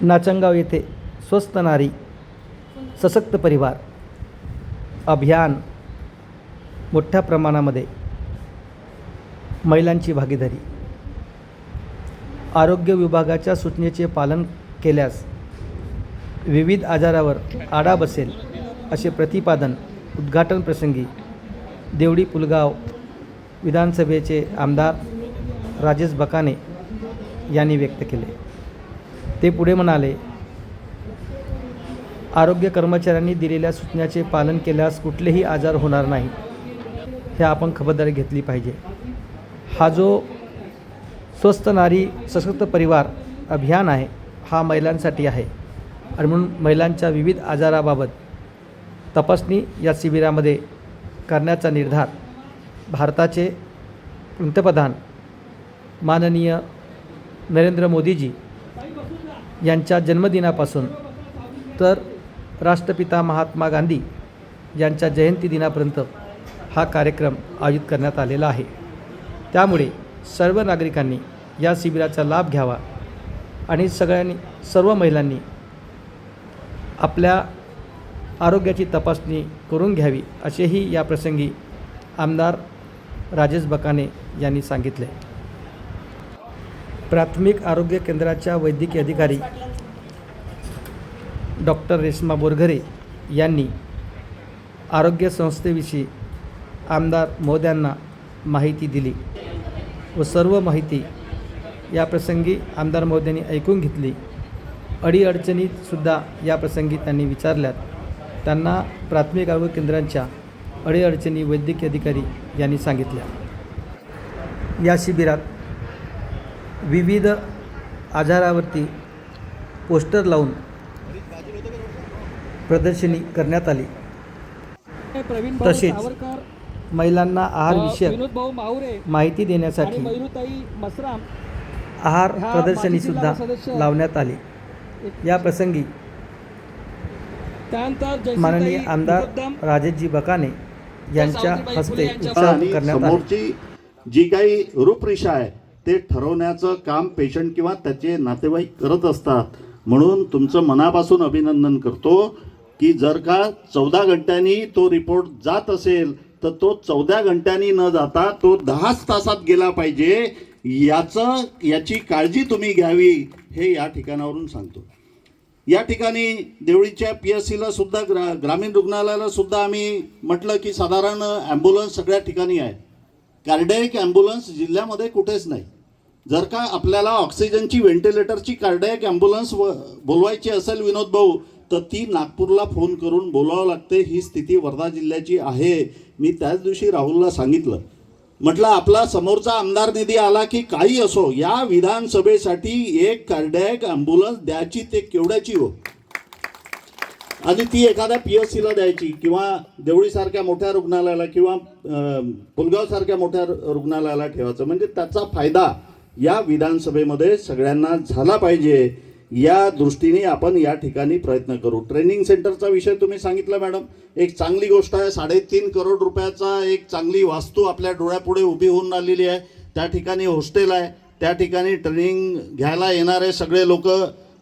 नाचंगाव येथे स्वस्त नारी सशक्त परिवार अभियान मोठ्या प्रमाणामध्ये महिलांची भागीदारी. आरोग्य विभागाच्या सूचनेचे पालन केल्यास विविध आजारावर आडा बसेल असे प्रतिपादन उद्घाटन प्रसंगी देवडी पुलगाव विधानसभेचे आमदार राजेश बकाने यांनी व्यक्त केले. ते पुढे म्हणाले आरोग्य कर्मचाऱ्यांनी दिलेल्या सूचनाचे पालन केल्यास कुठलेही आजार होणार नाही. हे आपण खबरदारी घेतली पाहिजे. हा जो स्वस्थ नारी सशक्त परिवार अभियान आहे हा महिलांसाठी आहे. आणि म्हणून महिलांच्या विविध आजाराबाबत तपासणी या शिबिरामध्ये करण्याचा निर्धार भारताचे पंतप्रधान माननीय नरेंद्र मोदीजी यांच्या जन्मदिनापासून तर राष्ट्रपिता महात्मा गांधी यांच्या जयंती दिनापर्यंत हा कार्यक्रम आयोजित करण्यात आलेला आहे. त्यामुळे सर्व नागरिकांनी या शिबिराचा लाभ घ्यावा आणि सगळ्यांनी सर्व महिलांनी आपल्या आरोग्याची तपासणी करून घ्यावी असेही या प्रसंगी आमदार राजेश बकाने यांनी सांगितले. प्राथमिक आरोग्य केंद्राच्या वैद्यकीय अधिकारी डॉक्टर रेश्मा बोरघरे यांनी आरोग्य संस्थेविषयी आमदार मोद्यांना माहिती दिली. व सर्व माहिती या प्रसंगी आमदार मोद्यांनी ऐकून घेतली. अडीअडचणीसुद्धा या प्रसंगी त्यांनी विचारल्यात. त्यांना प्राथमिक आरोग्य केंद्रांच्या अडीअडचणी वैद्यकीय अधिकारी यांनी सांगितल्या. या शिबिरात विविध आजारावरती पोस्टर लावून प्रदर्शनी करण्यात आली. तसेच महिलांना आहार विषयक भाऊ माहिती देण्यासाठी मसराम आहार प्रदर्शनी सुद्धा लावण्यात आली. या प्रसंगी माननीय आमदार राजेशजी बकाने यांच्या हस्ते करण्यात आले. समोरची जी काही रूपरेषा आहे ते ठरवण्याचं काम पेशंट किंवा त्याचे नातेवाईक करत असतात. म्हणून तुमचं मनापासून अभिनंदन करतो की जर का चौदा घंट्यांनी तो रिपोर्ट जात असेल तर तो चौदा घंट्यांनी न जाता तो दहाच तासात गेला पाहिजे याचं याची काळजी तुम्ही घ्यावी हे या ठिकाणावरून सांगतो. या ठिकाणी देवळीच्या पी एस सीला सुद्धा ग्रा ग्रामीण रुग्णालयाला सुद्धा आम्ही म्हटलं की साधारण ॲम्ब्युलन्स सगळ्या ठिकाणी आहे. कार्डायक ॲम्ब्युलन्स जिल्ह्यामध्ये कुठेच नाही. जर का आपल्याला ऑक्सिजनची व्हेंटिलेटरची कार्डायक ॲम्ब्युलन्स व बोलवायची असेल विनोद भाऊ तर ती नागपूरला फोन करून बोलावं लागते. ही स्थिती वर्धा जिल्ह्याची आहे. मी त्याच दिवशी राहुलला सांगितलं. म्हटलं आपला समोरचा आमदार निधी आला की काही असो या विधानसभेसाठी एक कार्डॅक ॲम्ब्युलन्स द्यायची ते केवढ्याची हो? आणि ती एखाद्या पी एस सीला द्यायची किंवा देवळीसारख्या मोठ्या रुग्णालयाला किंवा पुलगावसारख्या मोठ्या रुग्णालयाला ठेवायचं. म्हणजे त्याचा फायदा या विधानसभेमध्ये सगळ्यांना झाला पाहिजे. या दृष्टीने आपण या ठिकाणी प्रयत्न करू. ट्रेनिंग सेंटरचा विषय तुम्ही सांगितला मॅडम एक चांगली गोष्ट आहे साडेतीन करोड रुपयाचा एक चांगली वास्तू आपल्या डोळ्यापुढे उभी होऊन आलेली आहे. त्या ठिकाणी हॉस्टेल आहे. त्या ठिकाणी ट्रेनिंग घ्यायला येणारे सगळे लोक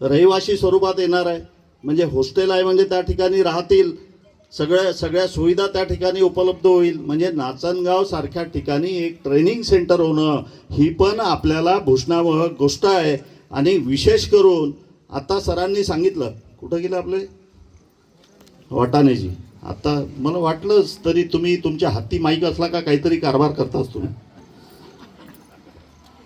रहिवासी स्वरूपात येणार आहे. म्हणजे हॉस्टेल आहे म्हणजे त्या ठिकाणी राहतील. सगळ्या सगळ्या सुविधा त्या ठिकाणी उपलब्ध होईल. म्हणजे नाचनगाव सारख्या ठिकाणी एक ट्रेनिंग सेंटर होणं ही पण आपल्याला भूषणावह गोष्ट आहे. आणि विशेष करून आता सरांनी सांगितलं कुठं गेलं आपले? वाटाणेजी. आता मला वाटलंच तरी तुम्ही तुमच्या हाती माईक असला का काहीतरी कारभार करताच तुम्ही.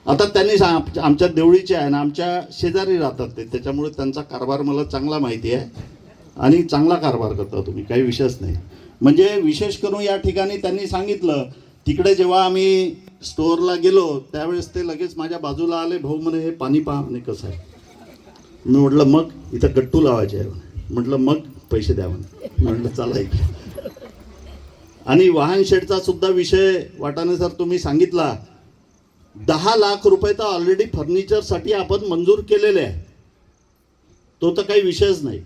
आता त्यांनी सांग आमच्या देवळीचे आहे ना आमच्या शेजारी राहतात ते. त्याच्यामुळे त्यांचा कारभार मला चांगला माहिती आहे. आणि चांगला कारभार करता तुम्ही काही विषयच नाही. म्हणजे विशेष करून या ठिकाणी त्यांनी सांगितलं तिकडे जेव्हा आम्ही स्टोअरला गेलो त्यावेळेस ते लगेच माझ्या बाजूला आले भाऊ म्हणे हे पाणी पहा. म्हणे कसं आहे? मी म्हटलं मग इथं गट्टू लावायचे आहे म्हटलं मग पैसे द्या म्हणे. म्हटलं चला आणि वाहन शेडचा सुद्धा विषय वाटाने सर तुम्ही सांगितला. दहा लाख रुपये तर ऑलरेडी फर्निचरसाठी आपण मंजूर केलेले आहे. तो तर काही विषयच नाही.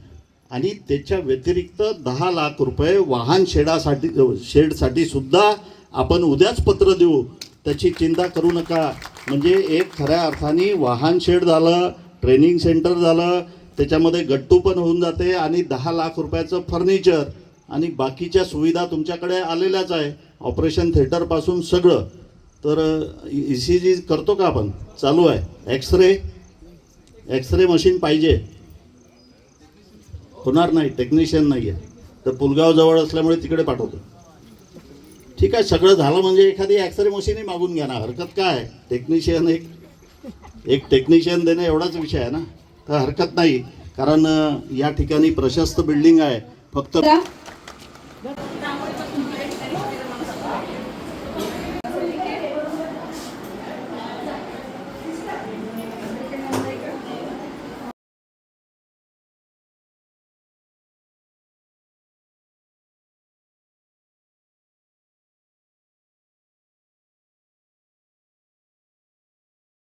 आणि त्याच्या व्यतिरिक्त दहा लाख रुपये वाहन शेडासाठी शेडसाठी सुद्धा आपण उद्याच पत्र देऊ. त्याची चिंता करू नका. म्हणजे एक खऱ्या अर्थाने वाहन शेड झालं ट्रेनिंग सेंटर झालं त्याच्यामध्ये गट्टू पण होऊन जाते आणि दहा लाख रुपयाचं फर्निचर आणि बाकीच्या सुविधा तुमच्याकडे आलेल्याच आहे. ऑपरेशन थिएटरपासून सगळं. तर ई सी जी करतो का आपण? चालू आहे. एक्सरे एक्सरे मशीन पाहिजे. होणार नाही. टेक्निशियन नाही आहे तर पुलगाव जवळ असल्यामुळे तिकडे पाठवतो. ठीक आहे सगळं झालं म्हणजे एखादी एक्सरे मशीनही मागून घ्या ना. हरकत काय? टेक्निशियन एक एक टेक्निशियन देणं एवढाच विषय आहे ना. तर हरकत नाही. कारण या ठिकाणी प्रशस्त बिल्डिंग आहे. फक्त